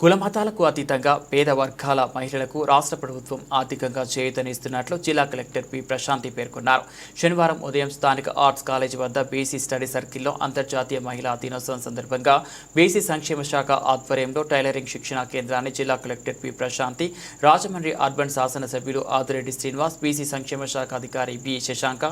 కులమతాలకు అతీతంగా పేద వర్గాల మహిళలకు రాష్ట్ర ప్రభుత్వం ఆర్థికంగా చేయూతనిస్తున్నట్లు జిల్లా కలెక్టర్ పి. ప్రశాంతి పేర్కొన్నారు. శనివారం ఉదయం స్థానిక ఆర్ట్స్ కాలేజీ వద్ద బీసీ స్టడీ సర్కిల్లో అంతర్జాతీయ మహిళా దినోత్సవం సందర్భంగా బీసీ సంక్షేమ శాఖ ఆధ్వర్యంలో టైలరింగ్ శిక్షణా కేంద్రాన్ని జిల్లా collector P. Prashanti Rajahmundry urban శాసనసభ్యులు ఆదిరెడ్డి శ్రీనివాస్ బీసీ సంక్షేమ శాఖ అధికారి బి. శశాంక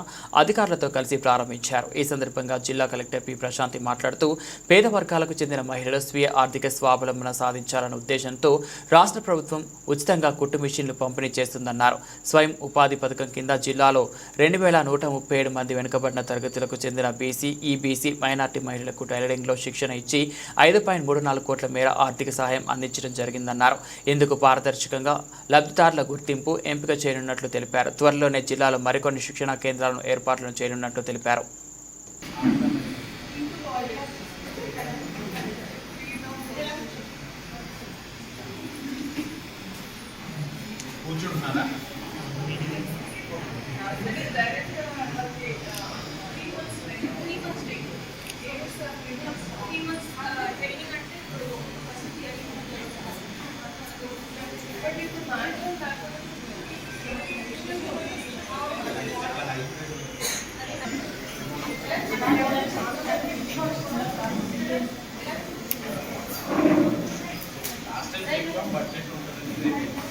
అధికారులతో కలిసి ప్రారంభించారు. ఈ సందర్భంగా జిల్లా కలెక్టర్ పి. ప్రశాంతి మాట్లాడుతూ పేద వర్గాలకు చెందిన మహిళలు స్వీయ ఆర్థిక స్వావలంబన సాధించారు సాధించాలన్న ఉద్దేశంతో రాష్ట్ర ప్రభుత్వం ఉచితంగా కుట్టు మిషన్లు పంపిణీ చేస్తుందన్నారు. స్వయం ఉపాధి పథకం కింద జిల్లాలో రెండు వేల నూట ముప్పై ఏడు మంది వెనుకబడిన తరగతులకు చెందిన బీసీ ఈబీసీ మైనార్టీ మహిళలకు టైలరింగ్లో శిక్షణ ఇచ్చి ఐదు పాయింట్ మూడు నాలుగు కోట్ల మేర ఆర్థిక సహాయం అందించడం జరిగిందన్నారు. ఇందుకు పారదర్శకంగా లబ్ధిదారుల గుర్తింపు ఎంపిక చేయనున్నట్లు తెలిపారు. త్వరలోనే జిల్లాలో మరికొన్ని శిక్షణా కేంద్రాలను ఏర్పాట్లు చేయనున్నట్లు తెలిపారు. కూర్చుంటున్నారా లాస్ట్ టైం ఎక్కువ బడ్జెట్ ఉంటుంది